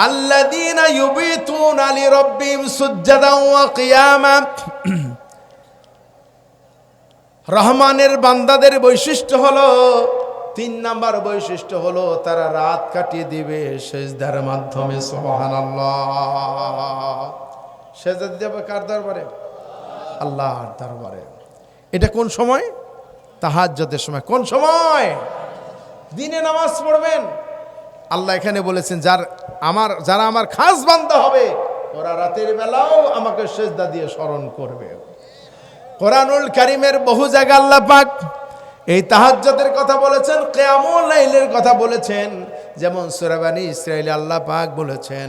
الذين يبيتون لربهم سجدا وقياما রহমানের বান্দাদের বৈশিষ্ট্য হলো তিন নাম্বার বৈশিষ্ট্য হলো তারা রাত কাটিয়ে দিবে সেজদার মাধ্যমে সুবহানাল্লাহ সেজদা দেবে কার দরবারে আল্লাহর দরবারে এটা কোন সময় তাহাজ্জুদের সময় কোন সময় দিনে নামাজ পড়বেন আল্লাহ এখানে বলেছেন যার আমার যারা আমার খাস বান্দা হবে ওরা রাতের বেলাও আমাকে সেজদা দিয়ে স্মরণ করবে কোরআনুল কারিমের বহু জায়গা আল্লাহ পাক এই তাহাজ্জুদের কথা বলেছেন কিয়ামুল লাইলের কথা বলেছেন যেমন সূরাবানি ইসরাইলে আল্লাহ পাক বলেছেন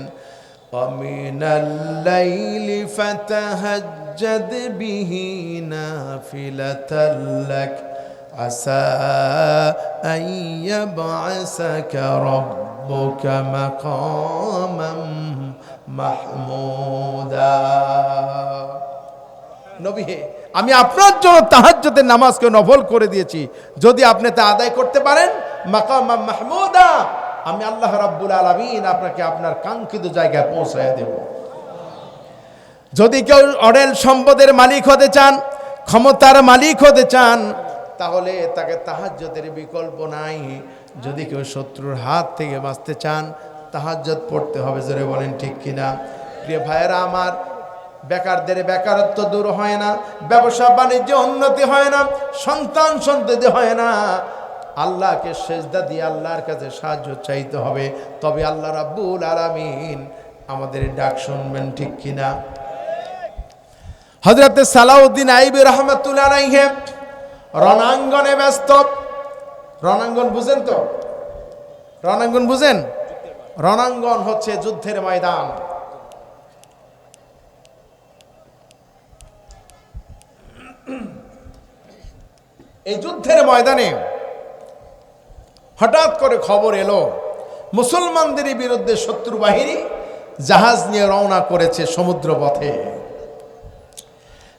ومن الليل فتهجد به نافلة لك عسى أن يبعثك ربك مقاما محمودا নবী হে আমি আপনার জন্য তাহাজ্জুদের নামাজকে নফল করে দিয়েছি যদি আপনি তা আদায় করতে পারেন মাকাম মাহমুদা আমি আল্লাহ রাব্বুল আলামিন আপনাকে আপনার কাঙ্ক্ষিত জায়গায় পৌঁছায় দেব যদি কেউ অডেল সম্পদের মালিক হতে চান ক্ষমতার মালিক হতে চান তাহলে তাকে তাহাজ্জতের বিকল্প নাই যদি কেউ শত্রুর হাত থেকে বাঁচতে চান তাহাজ্জত পড়তে হবে, জোরে বলেন ঠিক কিনা? প্রিয় ভাইয়েরা আমার, বেকারদের বেকারত্ব দূর হয় না, ব্যবসা বাণিজ্য উন্নতি হয় না, সন্তান সন্ততি হয় না। আল্লাহকে সেজদা দিয়ে আল্লাহর কাছে সাহায্য চাইতে হবে। তবে আল্লাহ রাব্বুল আলামিন আমাদের ডাক শুনবেন ঠিক কিনা? হজরতে সালাউদ্দিন আইবি রহমতুল্লাহ রণাঙ্গনে ব্যস্ত। রণাঙ্গন বুঝেন তো? রণাঙ্গন বুঝেন? রণাঙ্গন হচ্ছে যুদ্ধের ময়দান। এই যুদ্ধের ময়দানে হঠাৎ করে খবর এলো, মুসলমানদের বিরুদ্ধে শত্রু বাহিনী জাহাজ নিয়ে রওনা করেছে সমুদ্র পথে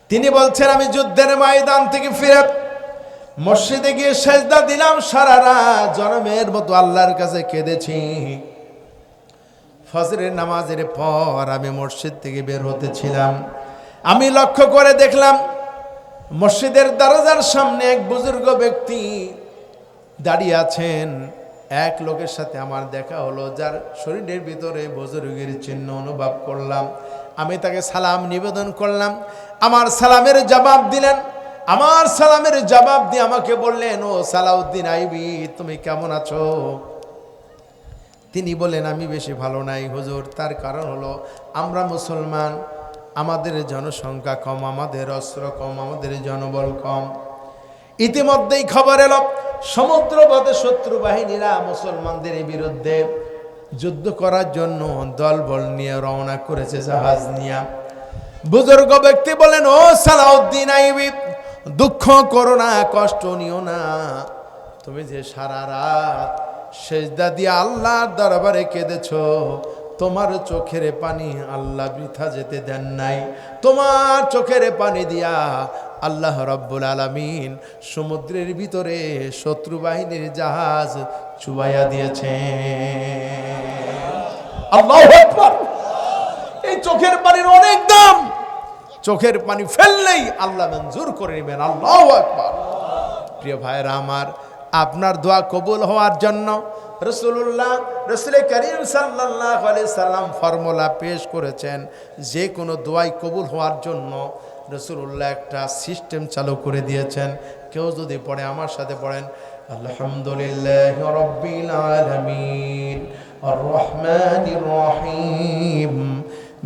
তিনি বলছেন, আমি যুদ্ধের ময়দান থেকে ফিরে মসজিদে গিয়ে সেজদা দিলাম, সারা রাত জনমের মতো আল্লাহর কাছে কেঁদেছি। ফজরের নামাজের পর আমি মসজিদ থেকে বের হতেছিলাম আমি লক্ষ্য করে দেখলাম, মসজিদের দরজার সামনে এক বুজুর্গ ব্যক্তি দাঁড়িয়ে আছেন। এক লোকের সাথে আমার দেখা হলো, যার শরীরের ভিতরে বুজুর্গের চিহ্ন অনুভব করলাম। আমি তাকে সালাম নিবেদন করলাম। আমার সালামের জবাব দিলেন আমার সালামের জবাব দিয়ে আমাকে বললেন, ও সালাউদ্দিন আইবি, তুমি কেমন আছো? তিনি বলেন আমি বেশি ভালো নাই হুজুর। তার কারণ হলো, আমরা মুসলমান, আমাদের জনসংখ্যা কম, আমাদের অস্ত্র কম, আমাদের জনবল কম। ইতিমধ্যেই খবর এলো সমুদ্র পথে শত্রু বাহিনীরা মুসলমানদের বিরুদ্ধে যুদ্ধ করার জন্য দলবল নিয়ে রওনা করেছে, জাহাজ নিয়া। বুজুর্গ ব্যক্তি বলেন ও সালাউদ্দিন আইবি দুঃখ করো না, কষ্ট নিও না। তুমি যে সারা রাত সেজদা দিয়ে আল্লাহর দরবারে কেঁদেছ, তোমার চোখের পানি আল্লাহ বৃথা যেতে দেন নাই। তোমার চোখের পানি দিয়া আল্লাহ রব্বুল আলামিন সমুদ্রের ভিতরে শত্রু বাহিনীর জাহাজ চুবাইয়া দিয়েছে আল্লাহ এই চোখের পানির অনেক দাম। চোখের পানি ফেললেই আল্লাহ মঞ্জুর করে নেবেন। আল্লাহ আকবার। প্রিয় ভাইরা আমার, আপনার দোয়া কবুল হওয়ার জন্য রসুল্লাহ রসুল করিম সাল্লাহ সাল্লাম ফর্মুলা পেশ করেছেন, যে কোনো দোয়াই কবুল হওয়ার জন্য রসুল্লাহ একটা সিস্টেম চালু করে দিয়েছেন। কেউ যদি পড়ে আমার সাথে পড়েন, আলহামদুলিল্লাহ রব্বিল আলামিন আর রহমানির রহিম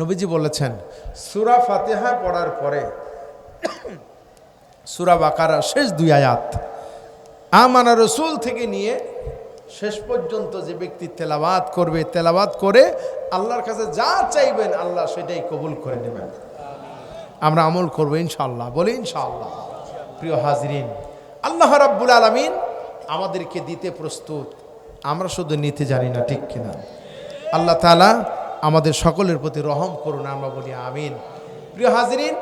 নবীজি বলেছেন, সুরা ফাতেহা পড়ার পরে, সুরা বাকারা শেষ দুই আয়াত, আমানা রসুল থেকে নিয়ে শেষ পর্যন্ত যে ব্যক্তি তেলাবাত করবে তেলাবাত করে আল্লাহর কাছে যা চাইবেন আল্লাহ সেটাই কবুল করে নেবেন। আমরা আমল করব ইনশাল্লাহ বলি ইনশাল্লাহ প্রিয় হাজরিন, আল্লাহ রাব্বুল আলমিন আমাদেরকে দিতে প্রস্তুত। আমরা শুধু নিতে জানি না, ঠিক কিনা? আল্লাহ তালা আমাদের সকলের প্রতি রহম করুন আমরা বলি আমিন। প্রিয় হাজরিন